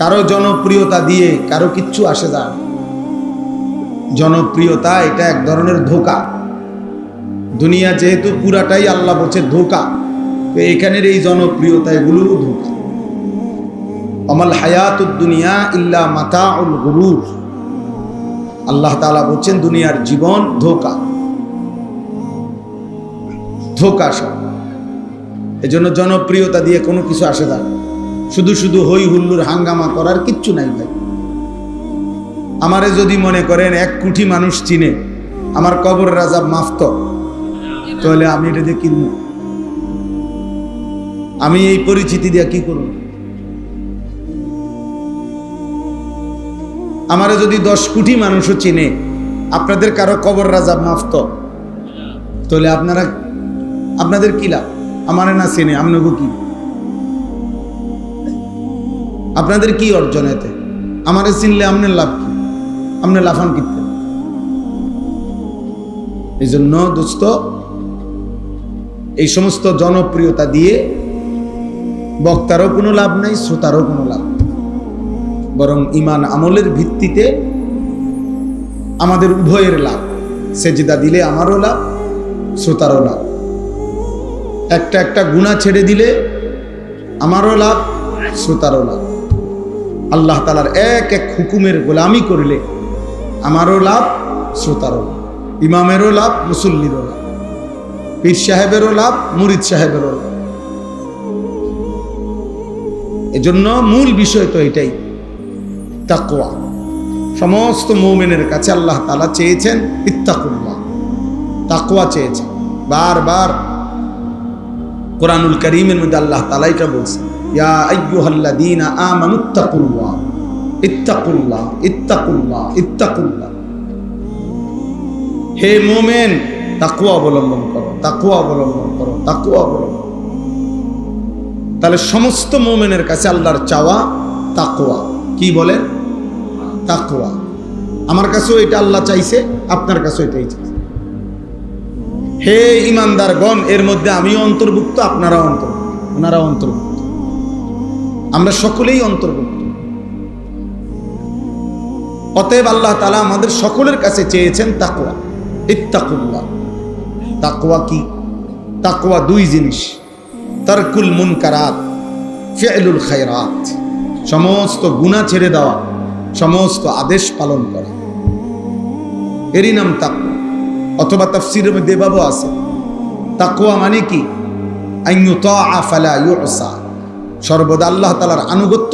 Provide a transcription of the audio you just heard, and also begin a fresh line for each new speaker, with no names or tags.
কারও জনপ্রিয়তা দিয়ে কারও কিচ্ছু আসে না। জনপ্রিয়তা এটা এক ধরনের ধোকা। দুনিয়া যেহেতু পুরাটাই আল্লাহ বলছে ধোকা, তো এখানের এই জনপ্রিয়তা এগুলোও ধোকা। অমল হায়াতুদ দুনিয়া ইল্লা মাতা উল গুরুর। আল্লাহ তাআলা বলছেন দুনিয়ার জীবন ধোকা। ধোকা সব। এজন্য জনপ্রিয়তা দিয়ে কোনো কিছু আসে না। শুধু শুধু হই হুল্লুর হাঙ্গামা করার কিচ্ছু নাই ভাই। আমারে যদি মনে করেন এক কোটি মানুষ চিনে, আমার কবর রাজা মাফত তাহলে আমি এটা দিয়ে কিনব। আমি এই পরিচিতি দিয়ে কি করব? আমারে যদি দশ কোটি মানুষও চিনে, আপনাদের কারও কবর রাজা মাফত তাহলে আপনারা আপনাদের কি লাভ? আমারে না চিনে আপনাকে কি? আপনাদের কি অর্জন এতে? আমারে চিনলে আপনার লাভ কি? আপনার লাফান কিনতেন এই জন্য দোস্ত, এই সমস্ত জনপ্রিয়তা দিয়ে বক্তারও কোনো লাভ নাই, শ্রোতারও কোনো লাভ বরং ইমান আমলের ভিত্তিতে আমাদের উভয়ের লাভ। সেজিদা দিলে আমারও লাভ, শ্রোতারও লাভ। একটা একটা গুণা ছেড়ে দিলে আমারও লাভ, শ্রোতারও লাভ। আল্লাহ তালার এক এক হুকুমের গোলামি করলে আমারও লাভ, শ্রোতারও ইমামেরও লাভ, মুসল্লিরও লাভ, পীর সাহেবেরও লাভ, মুরিদ সাহেবেরও লাভ। এজন্য মূল বিষয় তো এটাই তাকোয়া সমস্ত মৌমেনের কাছে আল্লাহ তালা চেয়েছেন ইত্তাকুল্লাহ তাকোয়া চেয়েছেন। বারবার কোরআনুল করিমের মধ্যে আল্লাহ তালা এটা বলছেন। মোমেন তাকুয়া অবলম্বন তাকুয়া অবলম্বন অবলম্বন তাহলে সমস্ত মোমেনের কাছে আল্লাহর চাওয়া তাকুয়া কি বলেন তাকুয়া আমার কাছেও এটা আল্লাহ চাইছে, আপনার কাছেও এটাই চাইছে। হে ইমানদারগণ, এর মধ্যে আমিও অন্তর্ভুক্ত আপনারা অন্তর্ভুক্ত ওনারা অন্তর্ভুক্ত। আমরা সকলেই অন্তর্ভুক্ত। অতএব আল্লাহ তালা আমাদের সকলের কাছে চেয়েছেন তাকুয়া ইত্তাকুল্লাহ। তাকুয়া কি? তাকুয়া দুই জিনিস। তারকুল মুনকারাত ফেলুল খায়রাত। সমস্ত গুণা ছেড়ে দেওয়া, সমস্ত আদেশ পালন করা। এরই নাম তাকুয়া অথবা তাফসিরের মধ্যে বাবু আছে। তাকুয়া মানে কি? আইয়ুতা ফালা ইউসা। সর্বদা আল্লাহ তালার আনুগত্য